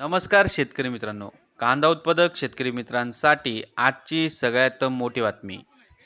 नमस्कार शेतकरी मित्रांनो. कांदा उत्पादक शेतकरी मित्रांसाठी आजची सगळ्यात मोठी बातमी.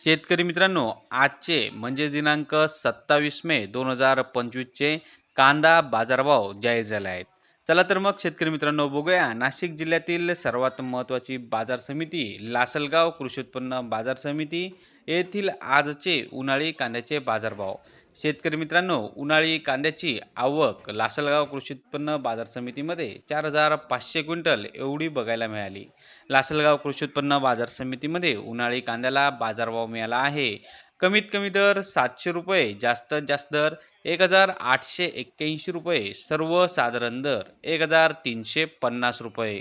शेतकरी मित्रांनो आजचे म्हणजे दिनांक सत्तावीस मे दोन हजार पंचवीसचे कांदा बाजारभाव जाहीर झाले आहेत. चला तर मग शेतकरी मित्रांनो बघूया. नाशिक जिल्ह्यातील सर्वात महत्त्वाची बाजार समिती लासलगाव कृषी उत्पन्न बाजार समिती येथील आजचे उन्हाळी कांद्याचे बाजारभाव. शेतकरी मित्रांनो उन्हाळी कांद्याची आवक लासलगाव कृषी उत्पन्न बाजार समितीमध्ये चार हजार पाचशे क्विंटल एवढी बघायला मिळाली. लासलगाव कृषी उत्पन्न बाजार समितीमध्ये उन्हाळी कांद्याला बाजारभाव मिळाला आहे. कमीत कमी दर सातशे रुपये जास्तीत जास्त दर एक हजार आठशे एक्क्याऐंशी रुपये सर्वसाधारण दर एक हजार तीनशे पन्नास रुपये.